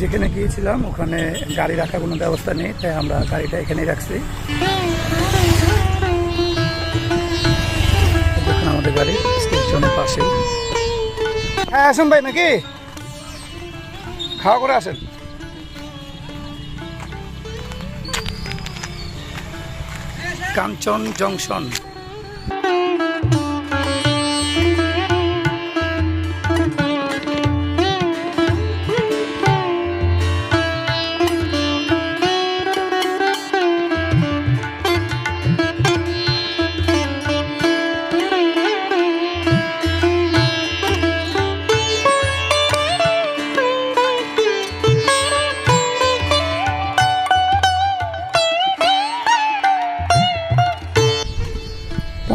যেখানে গিয়েছিলাম, ওখানে গাড়ি রাখার কোনো ব্যবস্থা নেই, তাই আমরা গাড়িটা এখানেই রাখছি। আমাদের গাড়ি, স্টেশনের পাশে হ্যাঁ আসুন ভাই, নাকি? খাওয়া করে আসেন। কাঞ্চন জংশন।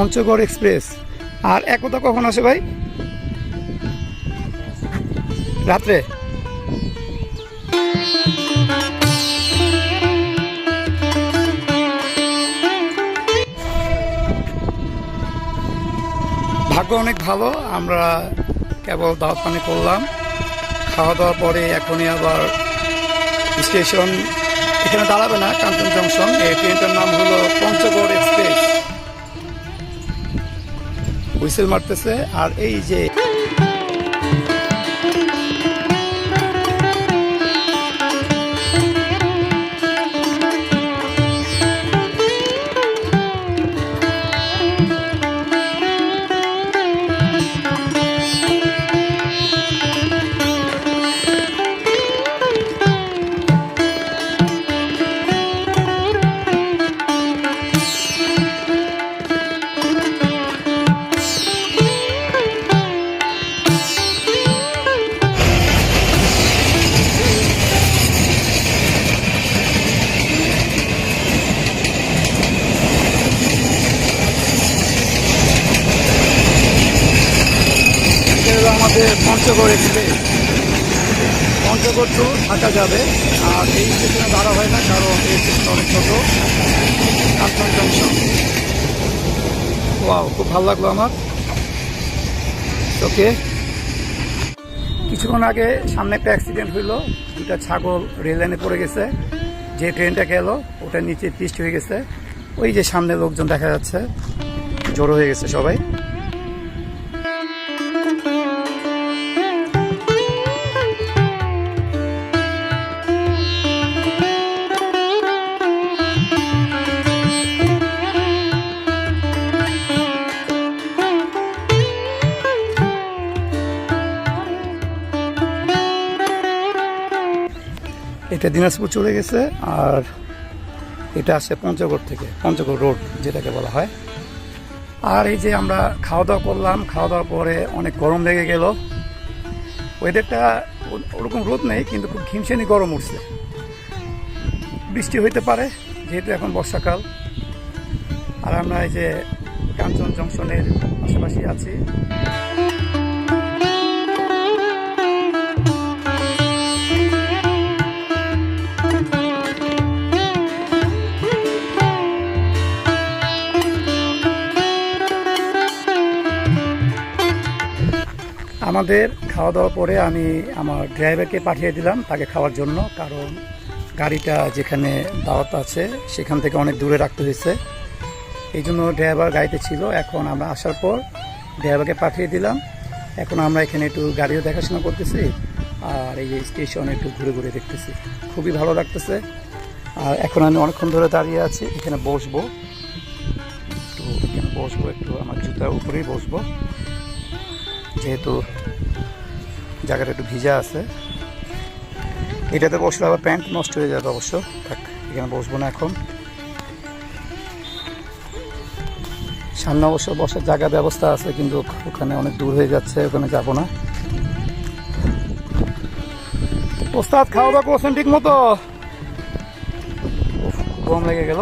পঞ্চগড় এক্সপ্রেস। আর একতা কখন আসে ভাই? রাত্রে। ভাগ্য অনেক ভালো, আমরা কেবল দাওয়াত পানি করলাম। খাওয়া দাওয়ার পরে এখনই আবার স্টেশন, এখানে দাঁড়াবে না, কাঞ্চন জংশন। এই ট্রেনটার নাম হলো পঞ্চগড় এক্সপ্রেস। হুইসেল মারতেছে আর এই যে আমাদের পঞ্চগড় এক্সপ্রেস পঞ্চগড় টু ঢাকা যাবে। আর এই স্টেশনে দাঁড়া হয় না, কারণ এই স্টেশন অনেক ছোট। কাঞ্চন জংশন। ওয়াও, খুব ভালো লাগল আমার। ওকে। কিছুক্ষণ আগে সামনে একটা অ্যাক্সিডেন্ট হইল। দুটা ছাগল রেল লাইনে পড়ে গেছে। যে ট্রেনটা গেল ওটা নিচে পিস্ট হয়ে গেছে। ওই যে সামনে লোকজন দেখা যাচ্ছে। জড়ো হয়ে গেছে সবাই। এটা দিনাজপুর চলে গেছে আর এটা আসে পঞ্চগড় থেকে, পঞ্চগড় রোড যেটাকে বলা হয়। আর এই যে আমরা খাওয়া দাওয়া করলাম খাওয়া দাওয়ার পরে অনেক গরম লেগে গেল। ওয়েদারটা ওরকম রোদ নেই, কিন্তু খুব ঘিমসেনি গরম উঠছে। বৃষ্টি হইতে পারে, যেহেতু এখন বর্ষাকাল। আর আমরা এই যে কাঞ্চন জংশনের পাশাপাশি আছি। আমাদের খাওয়া দাওয়ার পরে আমি আমার ড্রাইভারকে পাঠিয়ে দিলাম তাকে খাওয়ার জন্য, কারণ গাড়িটা যেখানে দাওয়াত আছে সেখান থেকে অনেক দূরে রাখতে হয়েছে। এই জন্য ড্রাইভার গাড়িতে ছিল, এখন আমরা আসার পর ড্রাইভারকে পাঠিয়ে দিলাম। এখন আমরা এখানে একটু গাড়িও দেখাশোনা করতেছি, আর এই যে স্টেশনে একটু ঘুরে ঘুরে দেখতেছি। খুবই ভালো লাগতেছে। আর এখন আমি অনেকক্ষণ ধরে দাঁড়িয়ে আছি, এখানে বসবো। একটু এখানে বসবো, একটু আমার জুতার উপরেই বসবো। যেহেতু জায়গাটা একটু ভিজা আছে। এটাতে বসলে আবার প্যান্ট নষ্ট হয়ে যাবে অবশ্য। থাক, এখানে বসবো না এখন। সামনে অবশ্য বসার জায়গা ব্যবস্থা আছে, কিন্তু ওখানে অনেক দূর হয়ে যাচ্ছে, ওখানে যাব না। ওস্তাদ খাওয়া দাওয়া করছেন ঠিক মতো গরম লেগে গেল।